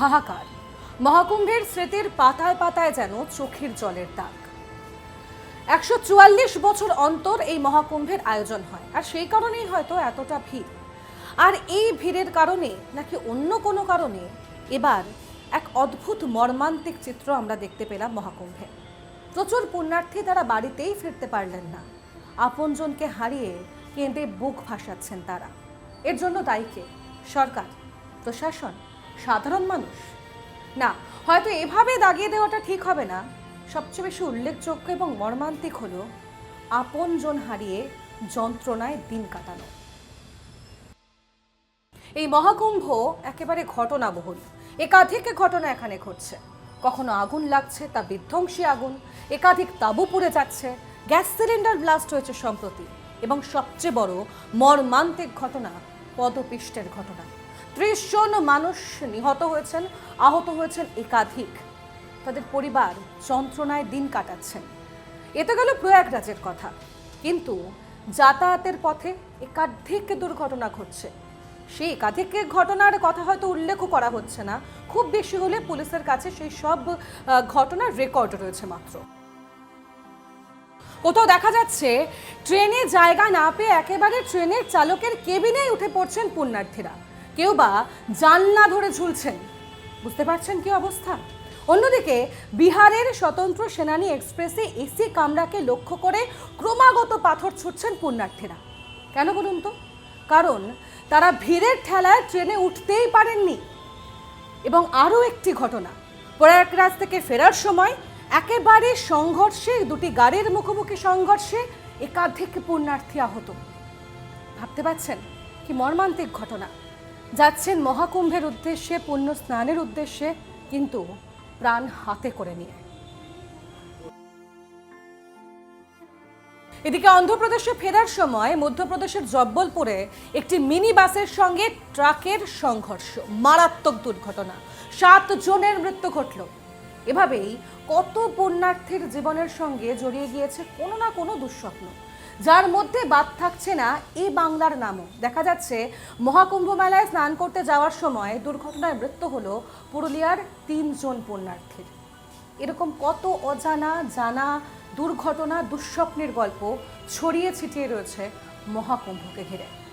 হাহাকার। মহাকুম্ভের স্মৃতির পাতায় পাতায় যেন চোখের জলের দাগ। একশো চুয়াল্লিশ বছর অন্তর এই মহাকুম্ভের আয়োজন হয়, আর সেই কারণেই হয়তো এতটা ভিড়। আর এই ভিড়ের কারণে নাকি অন্য কোনো কারণে এবার এক অদ্ভুত মর্মান্তিক চিত্র আমরা দেখতে পেলাম মহাকুম্ভে। প্রচুর পুণ্যার্থী তারা বাড়িতেই ফিরতে পারলেন না। আপনজনকে হারিয়ে কেঁদে বুক ভাসাচ্ছেন তারা। এর জন্য দায়ী কে? সরকার, প্রশাসন সাধারণ মানুষ? না, হয়তো এভাবে দাগিয়ে দেওয়াটা ঠিক হবে না। সবচেয়ে বেশি উল্লেখযোগ্য এবং মর্মান্তিক হলো আপনজন হারিয়ে যন্ত্রণায় দিন কাটানো। এই মহাকুম্ভ একেবারে ঘটনাবহুল। একাধিক ঘটনা এখানে ঘটছে। কখনো আগুন লাগছে, তা বিধ্বংসী আগুন। একাধিক তাঁবু পুড়ে যাচ্ছে। গ্যাস সিলিন্ডার ব্লাস্ট হয়েছে সম্প্রতি। এবং সবচেয়ে বড় মর্মান্তিক ঘটনা পদপিষ্টের ঘটনা। ত্রিশ জন মানুষ নিহত হয়েছেন, আহত হয়েছেন একাধিক। তাদের পরিবার যন্ত্রণায় দিন কাটাচ্ছেন। এতে গেল প্রয়াগরাজের কথা। কিন্তু যাতায়াতের পথে একাধিক দুর্ঘটনা ঘটছে। সেই একাধিক ঘটনার কথা হয়তো উল্লেখও করা হচ্ছে না। খুব বেশি হলে পুলিশের কাছে সেই সব ঘটনার রেকর্ড রয়েছে মাত্র। কোথাও দেখা যাচ্ছে, ট্রেনে জায়গা না পেয়ে একেবারে ট্রেনের চালকের কেবিনেই উঠে পড়ছেন পুণ্যার্থীরা। কেউ বা জানলা ধরে ঝুলছেন। বুঝতে পারছেন কি অবস্থা? অন্যদিকে, বিহারের স্বতন্ত্র সেনানী এক্সপ্রেসে এসি কামরাকে লক্ষ্য করে ক্রমাগত পাথর ছুটছেন পুণ্যার্থীরা। কেন বলুন তো? কারণ তারা ভিড়ের ঠেলায় ট্রেনে উঠতেই পারেননি। এবং আরও একটি ঘটনা, প্রয়াগরাজ থেকে ফেরার সময় একেবারে সংঘর্ষে দুটি গাড়ির মুখোমুখি সংঘর্ষে একাধিক পুণ্যার্থী আহত। ভাবতে পারছেন কি মর্মান্তিক ঘটনা? যাচ্ছেন মহাকুম্ভের উদ্দেশ্যে, পুণ্য স্নানের উদ্দেশ্যে, কিন্তু প্রাণ হাতে করে নিয়ে। এদিকে অন্ধ্রপ্রদেশে ফেরার সময় মধ্যপ্রদেশের জব্বলপুরে একটি মিনি বাসের সঙ্গে ট্রাকের সংঘর্ষ, মারাত্মক দুর্ঘটনা। সাত জনের মৃত্যু ঘটল। এভাবেই কত পুণ্যার্থীর জীবনের সঙ্গে জড়িয়ে গিয়েছে কোনো না কোনো দুঃস্বপ্ন। যার মধ্যে বাদ থাকছে না এ বাংলার নামও। দেখা যাচ্ছে মহাকুম্ভ মেলায় স্নান করতে যাওয়ার সময় দুর্ঘটনায় মৃত্যু হলো পুরুলিয়ার তিনজন পুণ্যার্থীর। এরকম কত অজানা, জানা দুর্ঘটনা, দুঃস্বপ্নের গল্প ছড়িয়ে ছিটিয়ে রয়েছে মহাকুম্ভকে ঘিরে।